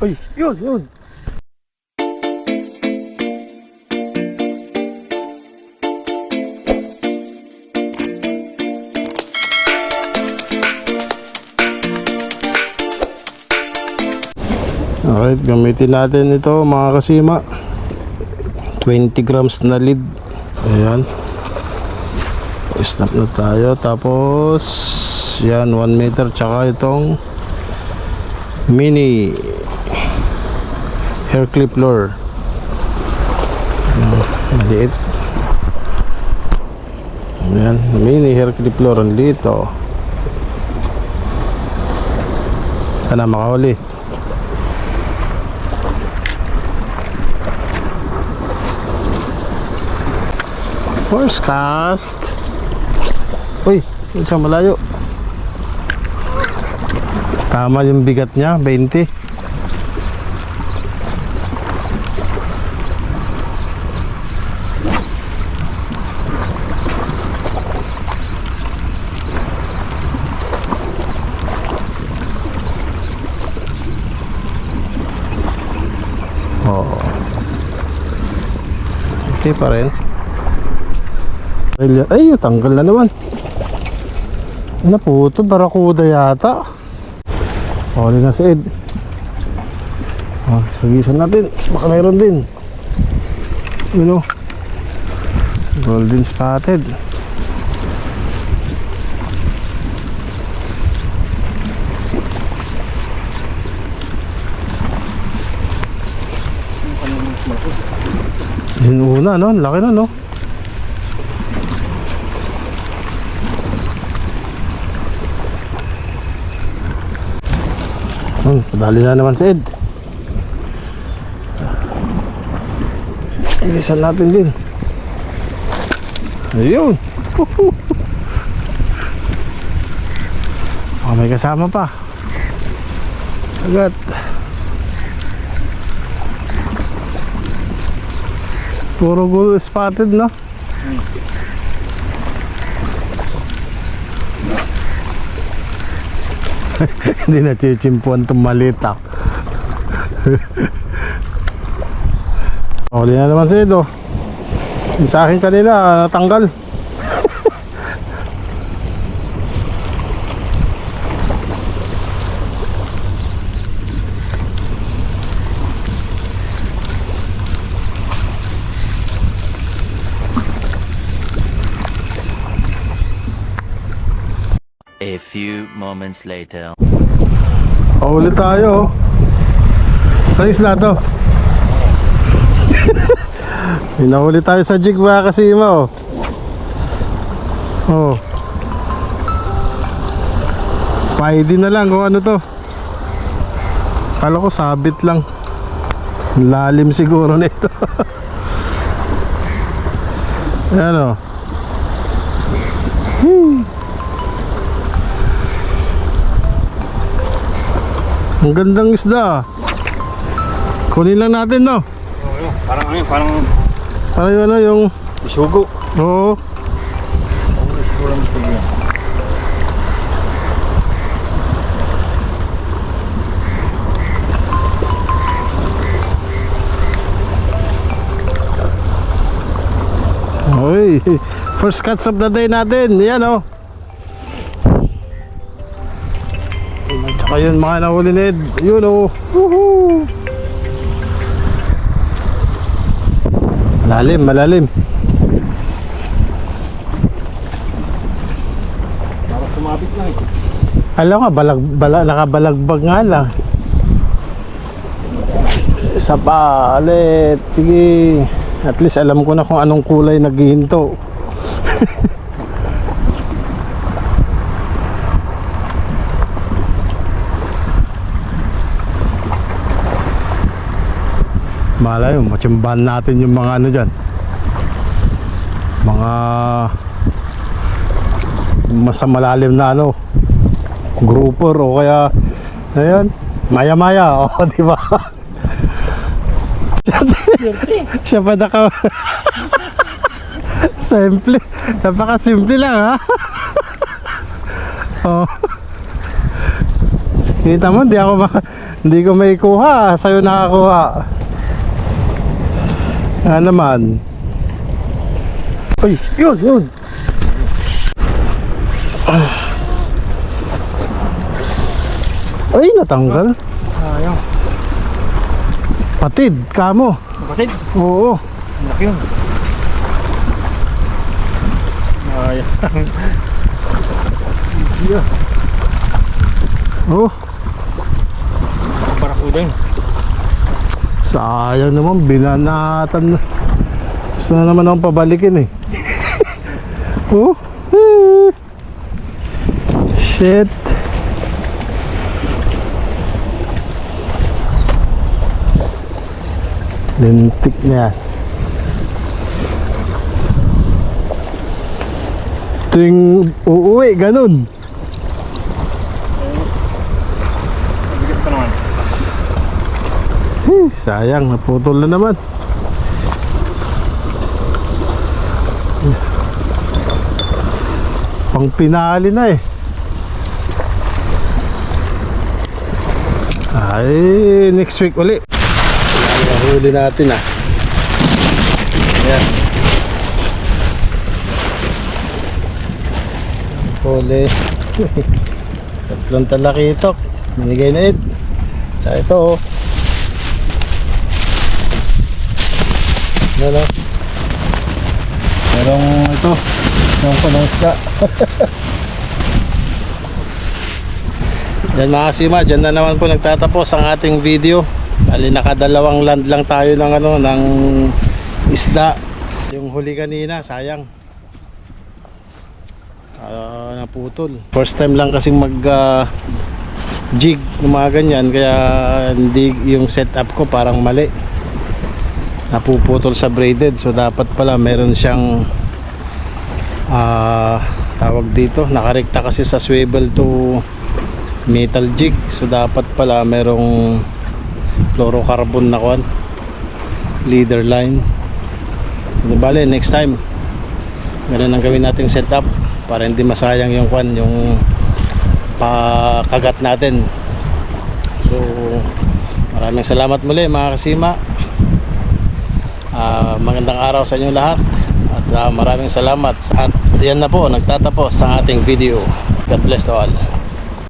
Ay, yun, yun. Alright, gamitin natin ito mga kasima. 20 grams na lead Ayan. Snap na tayo. Tapos Yan 1 meter. Tsaka itong Mini Hair clip lure Ayan, Maliit Ayan Mini hair clip lure liit oh Sana makahuli First cast. Uy, siya malayo. Tama yung bigat niya, 20. Okay pa rin. Ay, tanggal na naman. Ano ito? Barakuda yata. Huli na si Ed. Oh, sagisan natin. Baka mayroon din. Ano? Golden spotted. Yun una, no? Laki na, no? Hmm, padali na naman si Ed. Ilisan natin din. Ayun. Oh, may kasama pa. Agad. Puro gold spotted, no? Hindi na chichimpuan itong malita. Huli na naman Edo. Yung Sa akin kanina, natanggal. Few moments later. Huli tayo. Ano isla to? Pinahuli tayo sa jig mga kasima oh. Oh. Paidi na lang kung ano to. Kala ko sabit lang. Ang Lalim siguro nito. Ayan oh. Hmm. Ang gandang isda. Kunin lang natin no. Parang ano yun, parang Para yung ano yung isugo. Oo. Oy, first cuts of the day natin. Yan oh. At saka yun mga nahuli ni Ed. Yun oh. Woohoo. Malalim, malalim. Parang sumabit lang eh. Alam nga, balag, bala, nakabalagbag nga lang. Isa pa, ulit. Sige. At least alam ko na kung anong kulay naghihinto. Malay mo, matsimbahan natin yung mga ano dyan. Mga mas malalim na ano grouper o kaya ayan maya maya o di ba siya pa naka simple napaka simple lang ha oh Kita mo, hindi ako ma- hindi ko may kuha. Sa'yo nakakuha. Nga naman. Ay, yun, yun. Ay, natanggal. Sayang. Patid, kamo. Kapatid. Oo. Laki yun. Sayang. Siya. Oh, Barakuda yun. Sayang naman. Binanatan na. Gusto na naman akong pabalikin eh. oh. eh. Shit. Lintik na yan. Ito yung uuwi, ganun. Bigat pa naman. Eh, sayang, naputol na naman. Pang pinali na eh. Ay, next week uli. Huli natin ah. Ayan. Huli. Tatlong talakitok. Binigay na it. Sa ito oh. Ano? Merong ito, yung punong isda. Yan mga sima, dyan na naman po nagtatapos ang ating video. Bali nakadalawang land lang tayo ng ano, ng isda. Yung huli kanina, sayang. Ah, naputol. First time lang kasing mag ah, jig ng mga ganyan kaya hindi yung setup ko parang mali napuputol sa braided. So dapat pala meron siyang ah tawag dito nakarekta kasi sa swivel to metal jig. So dapat pala merong fluorocarbon na kwan leader line. Di bale next time ganun ang gawin nating setup para hindi masayang yung kwan yung pakagat natin. So maraming salamat muli mga kasima Ah, magandang araw sa inyo lahat. At ah, maraming salamat. At yan na po nagtatapos sa ating video. God bless to all